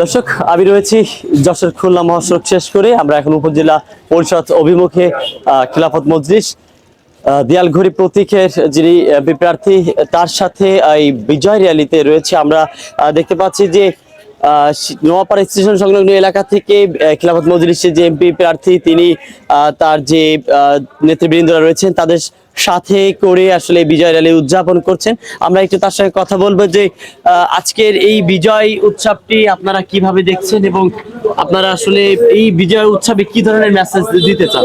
দর্শক, আমি রয়েছি যশোর খুলনা মহাসড়ক শেষ করে। আমরা এখন উপজেলা পরিষদ অভিমুখে খিলাফত মজলিস দিয়ালঘড়ি প্রতীকের যিনি বিপ্রার্থী, তার সাথে এই বিজয় র্যালিতে রয়েছে। আমরা দেখতে পাচ্ছি যে নোয়াপাড়া স্টেশন সংলগ্ন এলাকা থেকে খিলাফত মজলিসের যে এমপি প্রার্থী, তিনি তার যে নেতৃবৃন্দরা রয়েছেন, তাদের সাথে করে আসলে বিজয় র্যালি উদযাপন করছেন। আমরা একটু তার সঙ্গে কথা বলব যে আজকের এই বিজয় উৎসবটি আপনারা কীভাবে দেখছেন এবং আপনারা আসলে এই বিজয় উৎসবে কি ধরনের মেসেজ দিতে চান?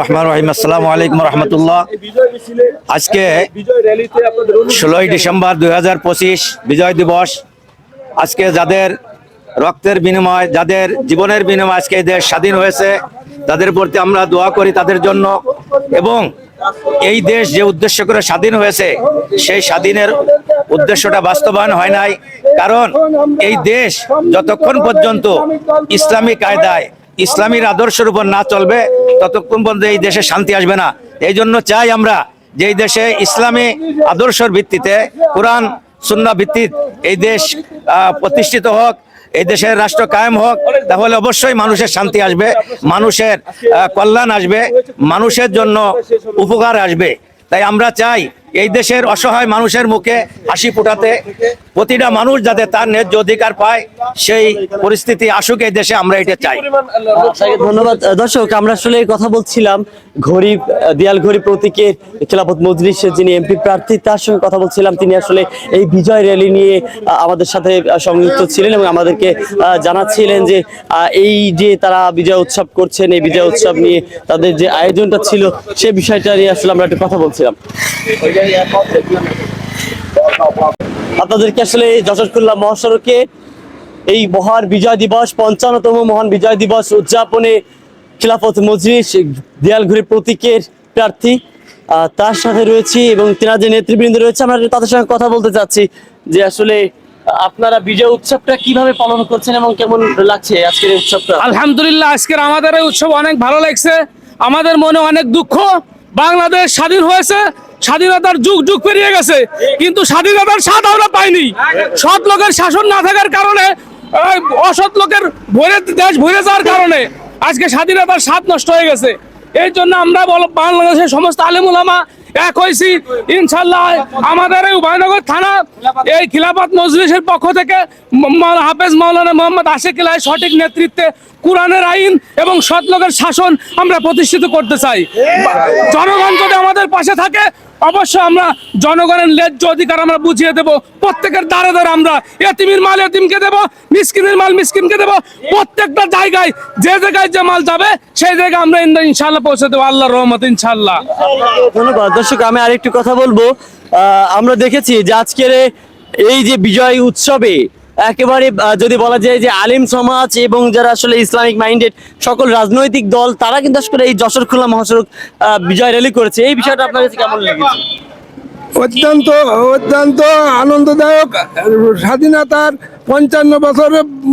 রহমান রহিম। আসসালামু আলাইকুম রহমতুল্লাহ। আজকে ষোলোই ডিসেম্বর দুই হাজার পঁচিশ বিজয় দিবস। আজকে যাদের রক্তের বিনিময়, যাদের জীবনের বিনিময় আজকে দেশ স্বাধীন হয়েছে তাদের প্রতি আমরা দোয়া করি তাদের জন্য। এবং এই দেশ যে উদ্দেশ্য করে স্বাধীন হয়েছে, সেই স্বাধীনের উদ্দেশ্যটা বাস্তবায়ন হয় নাই। কারণ এই দেশ যতক্ষণ পর্যন্ত ইসলামী কায়দায়, ইসলামীর আদর্শের উপর না চলবে, ততক্ষণ পর্যন্ত এই দেশে শান্তি আসবে না। এই জন্য চাই আমরা যে এই দেশে ইসলামী আদর্শের ভিত্তিতে, কোরআন সুন্না ভিত্তিত এই দেশ প্রতিষ্ঠিত হোক। এই দেশের রাষ্ট্র কায়েম হোক, তাহলে অবশ্যই মানুষের শান্তি আসবে, মানুষের কল্যাণ আসবে, মানুষের জন্য উপকার আসবে। তাই আমরা চাই এই দেশের অসহায় মানুষের মুখে হাসি ফোটাতে প্রতিটা মানুষ যাতে তার ন্যায্য অধিকার পায়, সেই পরিস্থিতি আসুক এই দেশে আমরা এটা চাই। ধন্যবাদ। দর্শক, আমরা আসলে কথা বলছিলাম, ঘড়ি দিয়াল ঘড়ি প্রতীকের খিলাফত মজলিসের যিনি এমপি প্রার্থী, তার সঙ্গে কথা বলছিলাম। তিনি আসলে এই বিজয় র্যালি নিয়ে আমাদের সাথে সংযুক্ত ছিলেন এবং আমাদেরকে জানাচ্ছিলেন যে এই যে তারা বিজয় উৎসব করছেন, এই বিজয় উৎসব নিয়ে তাদের যে আয়োজনটা ছিল, সে বিষয়টা নিয়ে আসলে আমরা একটু কথা বলছিলাম। আপনাদেরকে আসলে যশোর খুলনা মহাসড়কে এই মহান বিজয় দিবস, পঞ্চান্নতম মহান বিজয় দিবস উদযাপনে খিলাফত মজলিস দেয়ালঘড়ি প্রতীকের প্রার্থী তার সাথে রয়েছি এবং তেনার যে নেতৃবৃন্দ রয়েছে, আমরা তাদের সঙ্গে কথা বলতে চাচ্ছি যে আসলে আপনারা বিজয় উৎসবটা কীভাবে পালন করছেন এবং কেমন লাগছে আজকের উৎসবটা? আলহামদুলিল্লাহ, আজকের আমাদের এই উৎসব অনেক ভালো লাগছে। আমাদের মনে অনেক দুঃখ। বাংলাদেশ স্বাধীন হয়েছে। স্বাধীনতার যুগ যুগ পেরিয়ে গেছে, কিন্তু স্বাধীনতার স্বাদ আমরা পাইনি। সৎ লোকের শাসন না থাকার কারণে অসৎ লোকের ভরে, দেশ ভরে যাওয়ার কারণে আজকে স্বাধীনতার স্বাদ নষ্ট হয়ে গেছে। এই জন্য আমরা বল বাংলাদেশের সমস্ত আলেমুলামা এক হয়েছি। ইনশাল্লাহ আমাদের এই উভয়নগর থানা, এই খিলাফত মজলিসের পক্ষ থেকে হাফেজ মাওলানা মোহাম্মদ আশিক সঠিক নেতৃত্বে কোরআনের আইন এবং সৎ লোকের শাসন আমরা প্রতিষ্ঠিত করতে চাই। জনগণ যদি আমাদের পাশে থাকে, অবশ্যই আমরা জনগণের ন্যায্য অধিকার আমরা বুঝিয়ে দেব। প্রত্যেকের দ্বারে দ্বারে আমরা এতিমের মাল এতিমকে দেব, মিসকিনের মাল মিসকিনকে দেব। প্রত্যেকটা জায়গায়, যে জায়গায় যে মাল যাবে, সেই জায়গায় আমরা ইন- ইনশাল্লাহ পৌঁছে দেবো। আল্লাহর রহমত ইনশাল্লাহ ধন্যবাদ। দর্শক, আমি আরেকটু কথা বলব। আমরা দেখেছি যে আজকের এই যে বিজয় উৎসবে একেবারে যদি বলা যায় যে আলিম সমাজ এবং যারা আসলে ইসলামিক মাইন্ডেড সকল রাজনৈতিক দল, তারা কিন্তু আসলে এই যশোর খুলনা মহাসড়ক বিজয় র্যালি করেছে। এই বিষয়টা আপনার কাছে কেমন লেগেছে? অত্যন্ত অত্যন্ত আনন্দদায়ক। স্বাধীনতার পঞ্চান্ন বছর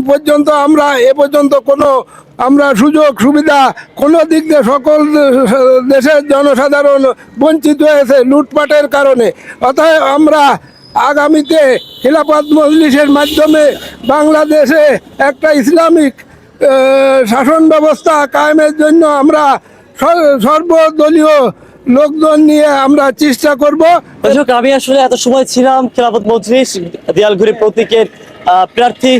পর্যন্ত আমরা, এ পর্যন্ত কোনো, আমরা সুযোগ, সুবিধা কোনো দিক দিয়ে সকল দেশের জনসাধারণ বঞ্চিত হয়েছে লুটপাটের কারণে। অতএব আমরা আগামীতে খিলাফত মজলিসের মাধ্যমে বাংলাদেশে একটা ইসলামিক শাসন ব্যবস্থা কায়েমের জন্য আমরা সর- সর্বদলীয় লোকজন নিয়ে আমরা চেষ্টা করব। আমি আসলে এত সময় ছিলাম খেলাফত মজলিস, দিয়ালঘুরি প্রতীকের প্রার্থী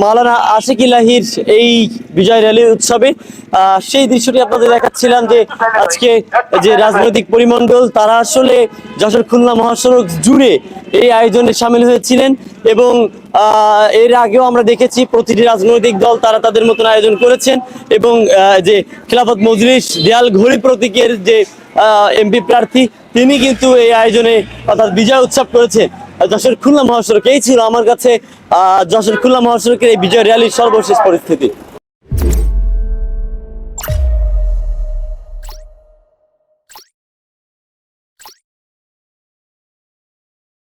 মাওলানা আশিক ইলাহির এই বিজয় র্যালি উৎসবে সেই দৃশ্যটি আপনাদের দেখাচ্ছিলাম যে আজকে যে রাজনৈতিক পরিমণ্ডল, তারা আসলে যশোর খুলনা মহাসড়ক জুড়ে এই আয়োজনে সামিল হয়েছিলেন এবং এর আগেও আমরা দেখেছি প্রতিটি রাজনৈতিক দল তারা তাদের মতন আয়োজন করেছেন এবং যে খেলাফত মজলিস, দেয়াল ঘড়ি প্রতীকের যে এমপি প্রার্থী, তিনি কিন্তু এই আয়োজনে অর্থাৎ বিজয় উৎসব করেছেন। যশোর খুলনা মহাসড়ক এই ছিল আমার কাছে আহ, যশোর খুলনা মহাসড়কের এই বিজয় র্যালির সর্বশেষ পরিস্থিতি।